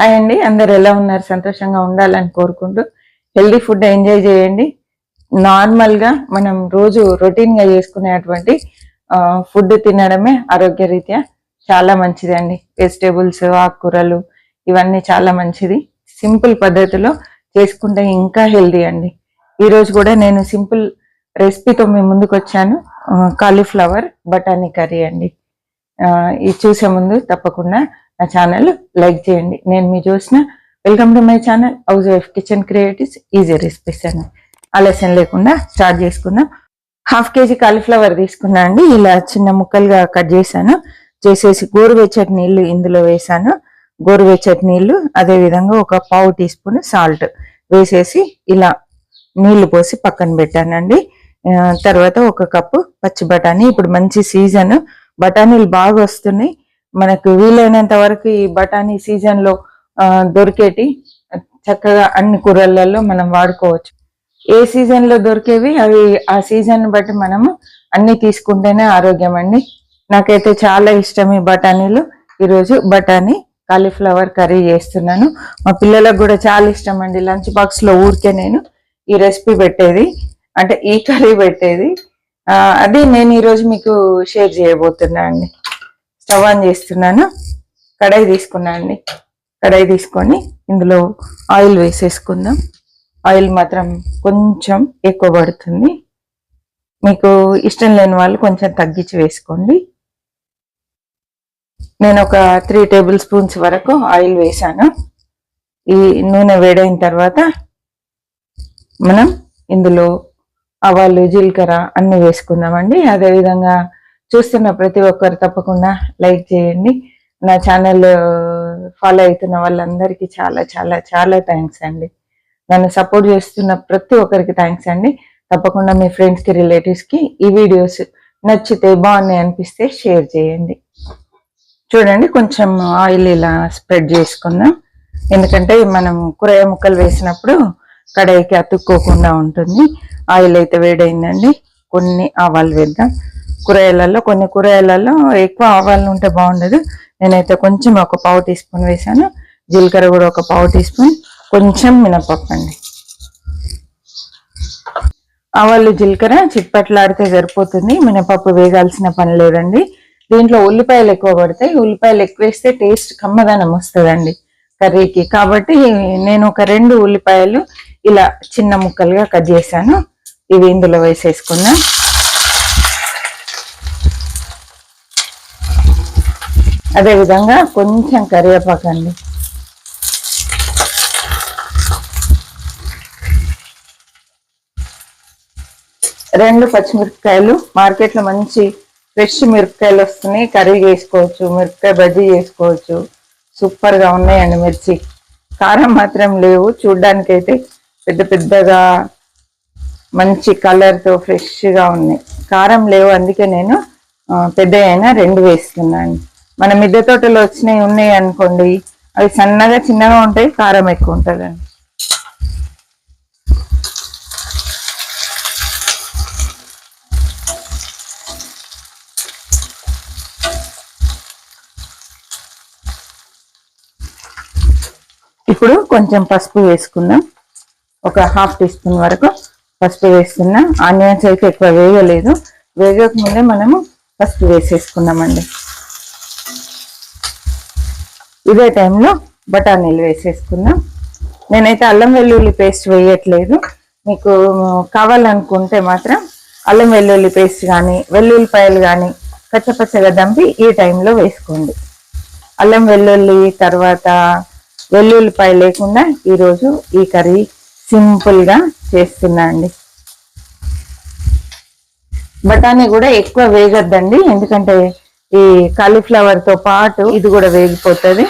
Hi అండి. అందరు ఎలా ఉన్నారు? సంతోషంగా ఉండాలని కోరుకుంటూ హెల్దీ ఫుడ్ ఎంజాయ్ చేయండి. నార్మల్గా మనం రోజు రొటీన్గా చేసుకునేటువంటి ఫుడ్ తినడమే ఆరోగ్యరీత్యా చాలా మంచిది అండి వెజిటేబుల్స్ ఆకుకూరలు ఇవన్నీ చాలా మంచిది. సింపుల్ పద్ధతిలో చేసుకుంటే ఇంకా హెల్దీ అండి. ఈరోజు కూడా నేను సింపుల్ రెసిపీతో మీ ముందుకు వచ్చాను కాలీఫ్లవర్ బఠానీ కర్రీ అండి. ఇది చూసే ముందు తప్పకుండా నా ఛానల్ లైక్ చేయండి. నేను మీ చూసిన welcome to my channel housewife kitchen creatives easy recipes అని. ఆలస్యం లేకుండా స్టార్ట్ చేసుకుందాం. హాఫ్ కేజీ కాలీఫ్లవర్ తీసుకున్నా అండి. ఇలా చిన్న ముక్కలుగా కట్ చేశాను. చేసేసి గోరువెచ్చటి నీళ్ళు ఇందులో వేసాను గోరువెచ్చటి నీళ్ళు అదే విధంగా ఒక పావు టీ స్పూన్ సాల్ట్ వేసేసి ఇలా నీళ్ళు పోసి పక్కన పెట్టానండి. తర్వాత ఒక కప్పు పచ్చి బఠానీ. ఇప్పుడు మంచి సీజన్ బఠానీలు బాగా వస్తున్నాయి. మనకు వీలైనంత వరకు ఈ బఠానీ సీజన్లో దొరికేటి చక్కగా అన్ని కూరలలో మనం వాడుకోవచ్చు. ఏ సీజన్లో దొరికేవి? అవి ఆ సీజన్ బట్టి మనము అన్ని తీసుకుంటేనే ఆరోగ్యం అండి నాకైతే చాలా ఇష్టం ఈ బఠానీలు. ఈరోజు బఠానీ కాలీఫ్లవర్ కర్రీ చేస్తున్నాను. మా పిల్లలకు కూడా చాలా ఇష్టం అండి లంచ్ బాక్స్లో ఊరికే నేను ఈ రెసిపీ పెట్టేది. అంటే ఈ కర్రీ పెట్టేది. అది నేను ఈరోజు మీకు షేర్ చేయబోతున్నా అండి. స్టవ్ ఆన్ చేస్తున్నాను. కడాయి తీసుకున్నా అండి. కడాయి తీసుకొని ఇందులో ఆయిల్ వేసేసుకుందాం. ఆయిల్ మాత్రం కొంచెం ఎక్కువ పడుతుంది. మీకు ఇష్టం లేని వాళ్ళు కొంచెం తగ్గించి వేసుకోండి. నేను ఒక త్రీ టేబుల్ స్పూన్స్ వరకు ఆయిల్ వేసాను. ఈ నూనె వేడైన తర్వాత మనం ఇందులో ఆవాలు జీలకర్ర అన్ని వేసుకుందామండి. అదేవిధంగా చూస్తున్న ప్రతి ఒక్కరు తప్పకుండా లైక్ చేయండి. నా ఛానల్ ఫాలో అవుతున్న వాళ్ళందరికీ చాలా చాలా చాలా థ్యాంక్స్ అండి. నన్ను సపోర్ట్ చేస్తున్న ప్రతి ఒక్కరికి థ్యాంక్స్ అండి. తప్పకుండా మీ ఫ్రెండ్స్కి రిలేటివ్స్కి ఈ వీడియోస్ నచ్చితే బాగున్నాయి అనిపిస్తే షేర్ చేయండి. చూడండి కొంచెం ఆయిల్ ఇలా స్ప్రెడ్ చేసుకుందాం. ఎందుకంటే మనం కూరగాయ ముక్కలు వేసినప్పుడు కడాయికి అతుక్కోకుండా ఉంటుంది. ఆయిల్ అయితే వేడైందండి. కొన్ని ఆవాలు వేద్దాం. కూరగాయలలో కొన్ని కూరగాయలలో ఎక్కువ ఆవాలు ఉంటే బాగుండదు. నేనైతే కొంచెం ఒక పావు టీ స్పూన్ వేసాను జీలకర్ర కూడా ఒక పావు టీ స్పూన్. కొంచెం మినపప్పు అండి. ఆవాలు జీలకర్ర చిట్పట్లాడితే సరిపోతుంది. మినపప్పు వేగాల్సిన పని లేదండి. దీంట్లో ఉల్లిపాయలు ఎక్కువ పడతాయి. ఉల్లిపాయలు ఎక్కువ వేస్తే టేస్ట్ కమ్మదనం వస్తుందండి కర్రీకి. కాబట్టి నేను ఒక రెండు ఉల్లిపాయలు ఇలా చిన్న ముక్కలుగా కట్ చేశాను. ఇవి ఇందులో వేసేసుకున్నా అదే విధంగా కొంచెం కరివేపాకు అండి. రెండు పచ్చిమిరపకాయలు మార్కెట్లో మంచి ఫ్రెష్ మిరపకాయలు వస్తున్నాయి. కర్రీ చేసుకోవచ్చు మిరపకాయ బజ్జీ చేసుకోవచ్చు. సూపర్గా ఉన్నాయండి మిర్చి. కారం మాత్రం లేవు. చూడ్డానికి అయితే పెద్ద పెద్దగా మంచి కలర్తో ఫ్రెష్గా ఉన్నాయి. కారం లేవు అందుకే నేను పెద్ద అయినా రెండు వేస్తున్నాను. మన మిద్దె తోటలో వచ్చినాయి ఉన్నాయి అనుకోండి అవి సన్నగా చిన్నగా ఉంటాయి కారం ఎక్కువ ఉంటుందండి. ఇప్పుడు కొంచెం పసుపు వేసుకుందాం. ఒక హాఫ్ టీ స్పూన్ వరకు ఫస్ట్ వేస్తున్నా. ఆనియన్స్ అయితే ఎక్కువ వేయలేదు. వేగక ముందే మనము ఫస్ట్ వేసేసుకున్నామండి ఇదే టైంలో బఠానీలు వేసేసుకున్నాం నేనైతే అల్లం వెల్లుల్లి పేస్ట్ వేయట్లేదు. మీకు కావాలనుకుంటే మాత్రం అల్లం వెల్లుల్లి పేస్ట్ కానీ వెల్లుల్లిపాయలు కానీ పచ్చపచ్చగా దంపి ఈ టైంలో వేసుకోండి. అల్లం వెల్లుల్లి తర్వాత వెల్లుల్లిపాయ లేకుండా ఈరోజు ఈ కర్రీ సింపుల్గా చేస్తున్నా అండి. బఠానీ కూడా ఎక్కువ వేగద్దండి ఎందుకంటే ఈ కాలీఫ్లవర్తో పాటు ఇది కూడా వేగిపోతుంది.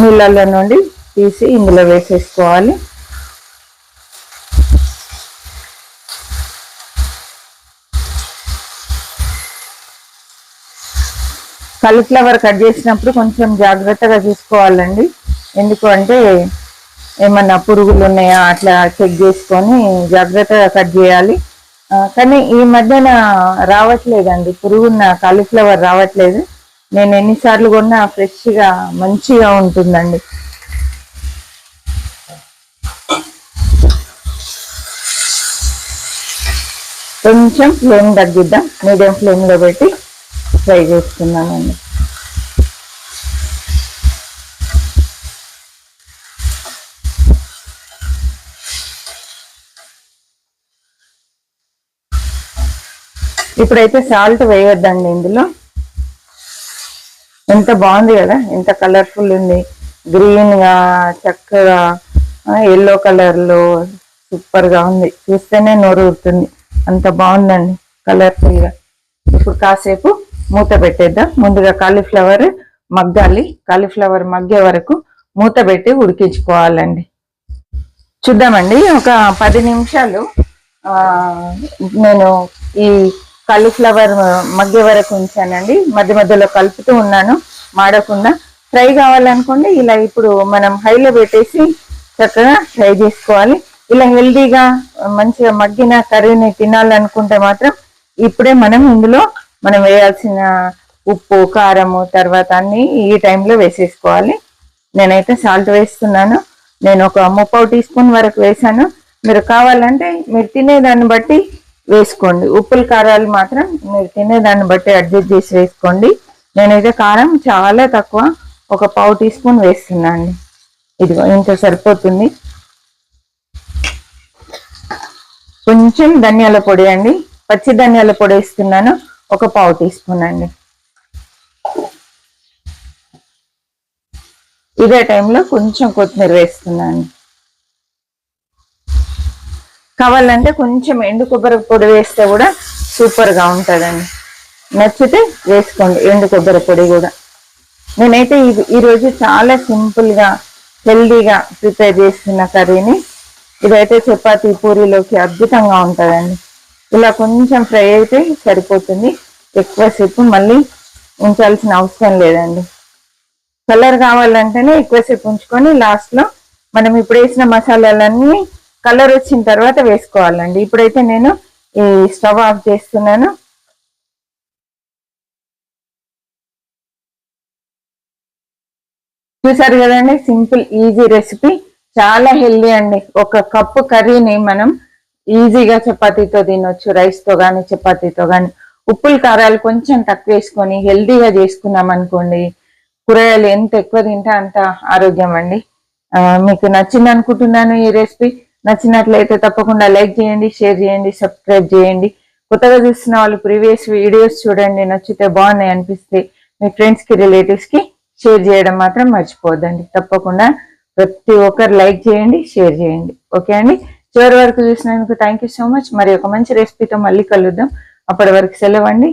నీళ్ళల్లో నుండి తీసి ఇందులో వేసేసుకోవాలి. కాలీఫ్లవర్ కట్ చేసినప్పుడు కొంచెం జాగ్రత్తగా చూసుకోవాలండి. ఎందుకు అంటే ఏమన్నా పురుగులు ఉన్నాయా అట్లా చెక్ చేసుకొని జాగ్రత్తగా కట్ చేయాలి. కానీ ఈ మధ్యన రావట్లేదండి. పురుగున్న కాలీఫ్లవర్ రావట్లేదు. నేను ఎన్నిసార్లు కొన్నా ఫ్రెష్గా మంచిగా ఉంటుందండి. కొంచెం ఫ్లేమ్ తగ్గిద్దాం. మీడియం ఫ్లేమ్లో పెట్టి ఫ్రై చేస్తున్నానండి ఇప్పుడైతే సాల్ట్ వేయొద్దండి ఇందులో. ఎంత బాగుంది కదా ఎంత కలర్ఫుల్ ఉంది. గ్రీన్గా చక్కగా ఎల్లో కలర్లో సూపర్గా ఉంది. చూస్తేనే నోరు ఊరుతుంది. అంత బాగుందండి కలర్ఫుల్గా ఇప్పుడు కాసేపు మూత పెట్టేద్దాం. ముందుగా కాలీఫ్లవర్ మగ్గాలి. కాలీఫ్లవర్ మగ్గే వరకు మూత పెట్టి ఉడికించుకోవాలండి. చూద్దామండి ఒక పది నిమిషాలు నేను ఈ కాలీఫ్లవర్ మగ్గే వరకు ఉంచానండి. మధ్య మధ్యలో కలుపుతూ ఉన్నాను. మాడకుండా ఫ్రై కావాలనుకోండి ఇలా ఇప్పుడు మనం హైలో పెట్టేసి చక్కగా ఫ్రై చేసుకోవాలి. ఇలా హెల్దీగా మంచిగా మగ్గిన కర్రీని తినాలనుకుంటే మాత్రం ఇప్పుడే మనం ఇందులో మనం వేయాల్సిన ఉప్పు కారము తర్వాత అన్ని ఈ టైంలో వేసేసుకోవాలి. నేనైతే సాల్ట్ వేస్తున్నాను. నేను ఒక ముప్పావు టీ స్పూన్ వరకు వేసాను మీరు కావాలంటే మీరు తినేదాన్ని బట్టి వేసుకోండి. ఉప్పులు కారాలు మాత్రం మీరు తినేదాన్ని బట్టి అడ్జస్ట్ చేసి వేసుకోండి. నేనైతే కారం చాలా తక్కువ ఒక పావు టీ స్పూన్ వేస్తున్నాను అండి ఇదిగో ఇంత సరిపోతుంది. కొంచెం ధనియాల పొడి అండి. పచ్చి ధనియాల పొడి వేస్తున్నాను. ఒక పావు టీ స్పూన్ అండి. ఇదే టైంలో కొంచెం కొత్తిమీర వేస్తున్నాను. కావాలంటే కొంచెం ఎండు కొబ్బరి పొడి వేస్తే కూడా సూపర్గా ఉంటుందండి. నచ్చితే వేసుకోండి ఎండు కొబ్బరి పొడి కూడా. నేనైతే ఇది ఈరోజు చాలా సింపుల్గా హెల్దీగా ప్రిపేర్ చేస్తున్న కర్రీని. ఇదైతే చపాతీ పూరీలోకి అద్భుతంగా ఉంటుందండి. ఇలా కొంచెం ఫ్రై అయితే సరిపోతుంది. ఎక్కువసేపు మళ్ళీ ఉంచాల్సిన అవసరం లేదండి. కలర్ కావాలంటేనే ఎక్కువసేపు ఉంచుకొని లాస్ట్లో మనం ఇప్పుడు వేసిన మసాలాలన్నీ కలర్ వచ్చిన తర్వాత వేసుకోవాలండి. ఇప్పుడైతే నేను ఈ స్టవ్ ఆఫ్ చేస్తున్నాను. చూసారు కదండి సింపుల్ ఈజీ రెసిపీ. చాలా హెల్దీ అండి. ఒక కప్పు కర్రీని మనం ఈజీగా చపాతీతో తినొచ్చు రైస్తో కానీ చపాతీతో కానీ ఉప్పులు కారాలు కొంచెం తక్కువ వేసుకొని హెల్దీగా చేసుకున్నాం అనుకోండి కూరగాయలు ఎంత ఎక్కువ తింటే అంత ఆరోగ్యం అండి. మీకు నచ్చింది అనుకుంటున్నాను ఈ రెసిపీ. నచ్చినట్లయితే తప్పకుండా లైక్ చేయండి షేర్ చేయండి సబ్స్క్రైబ్ చేయండి. కొత్తగా చూస్తున్న వాళ్ళు ప్రీవియస్ వీడియోస్ చూడండి నచ్చితే బాగున్నాయి అనిపిస్తే మీ ఫ్రెండ్స్కి రిలేటివ్స్కి షేర్ చేయడం మాత్రం మర్చిపోద్దండి తప్పకుండా ప్రతి ఒక్కరు లైక్ చేయండి షేర్ చేయండి. ఓకే అండి? చివరి వరకు చూసినందుకు థ్యాంక్ యూ సో మచ్ మరి ఒక మంచి రెసిపీతో మళ్ళీ కలుద్దాం. అప్పటి వరకు సెలవు అండి.